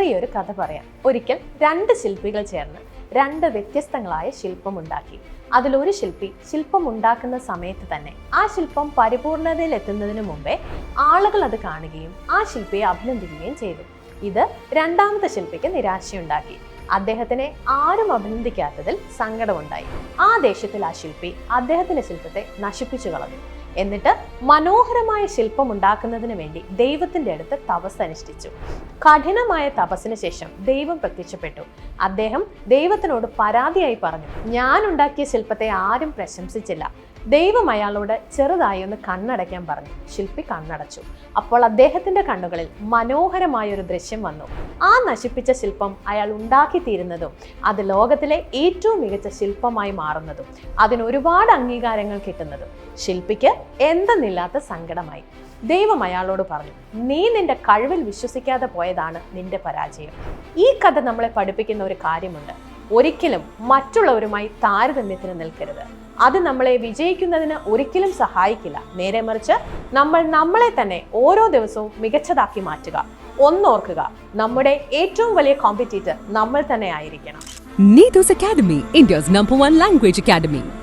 ചെറിയൊരു കഥ പറയാം. ഒരിക്കൽ രണ്ട് ശില്പികൾ ചേർന്ന് രണ്ട് വ്യത്യസ്തങ്ങളായ ശില്പം ഉണ്ടാക്കി അതിലൊരു ശില്പി ശില്പം ഉണ്ടാക്കുന്ന സമയത്ത് തന്നെ ആ ശില്പം പരിപൂർണതയിൽ എത്തുന്നതിന് മുമ്പേ ആളുകൾ അത് കാണുകയും ആ ശില്പിയെ അഭിനന്ദിക്കുകയും ചെയ്തു. ഇത് രണ്ടാമത്തെ ശില്പിക്ക് നിരാശയുണ്ടാക്കി. അദ്ദേഹത്തിനെ ആരും അഭിനന്ദിക്കാത്തതിൽ സങ്കടമുണ്ടായി. ആ ദേഷ്യത്തിൽ ആ ശില്പി അദ്ദേഹത്തിന്റെ ശില്പത്തെ നശിപ്പിച്ചു കളഞ്ഞു. എന്നിട്ട് മനോഹരമായ ശില്പം ഉണ്ടാക്കുന്നതിന് വേണ്ടി ദൈവത്തിന്റെ അടുത്ത് തപസ് അനുഷ്ഠിച്ചു. കഠിനമായ തപസ്സിന് ശേഷം ദൈവം പ്രത്യക്ഷപ്പെട്ടു. അദ്ദേഹം ദൈവത്തിനോട് പരാതിയായി പറഞ്ഞു ഞാൻ ഉണ്ടാക്കിയ ശില്പത്തെ ആരും പ്രശംസിച്ചില്ല. ദൈവം അയാളോട് ചെറുതായി ഒന്ന് കണ്ണടയ്ക്കാൻ പറഞ്ഞു. ശില്പി കണ്ണടച്ചു. അപ്പോൾ അദ്ദേഹത്തിന്റെ കണ്ണുകളിൽ മനോഹരമായ ഒരു ദൃശ്യം വന്നു. ആ നശിപ്പിച്ച ശില്പം അയാൾ ഉണ്ടാക്കി തീരുന്നതും അത് ലോകത്തിലെ ഏറ്റവും മികച്ച ശില്പമായി മാറുന്നതും. അതിന് ഒരുപാട് അംഗീകാരങ്ങൾ കിട്ടുന്നതും. ശില്പിക്ക് എന്തെന്നില്ലാത്ത സങ്കടമായി. ദൈവം അയാളോട് പറഞ്ഞു നീ നിന്റെ കഴിവിൽ വിശ്വസിക്കാതെ പോയതാണ് നിന്റെ പരാജയം. ഈ കഥ നമ്മളെ പഠിപ്പിക്കുന്ന ഒരു കാര്യമുണ്ട്. ഒരിക്കലും മറ്റുള്ളവരുമായി താരതമ്യത്തിന് നിൽക്കരുത്. അത് നമ്മളെ വിജയിക്കുന്നതിന് ഒരിക്കലും സഹായിക്കില്ല. നേരെ മറിച്ച് നമ്മൾ നമ്മളെ തന്നെ ഓരോ ദിവസവും മികച്ചതാക്കി മാറ്റുക. ഒന്നോർക്കുക നമ്മുടെ ഏറ്റവും വലിയ കോമ്പറ്റീറ്റർ നമ്മൾ തന്നെ ആയിരിക്കണം. നീതോസ് Academy, India's number one language academy.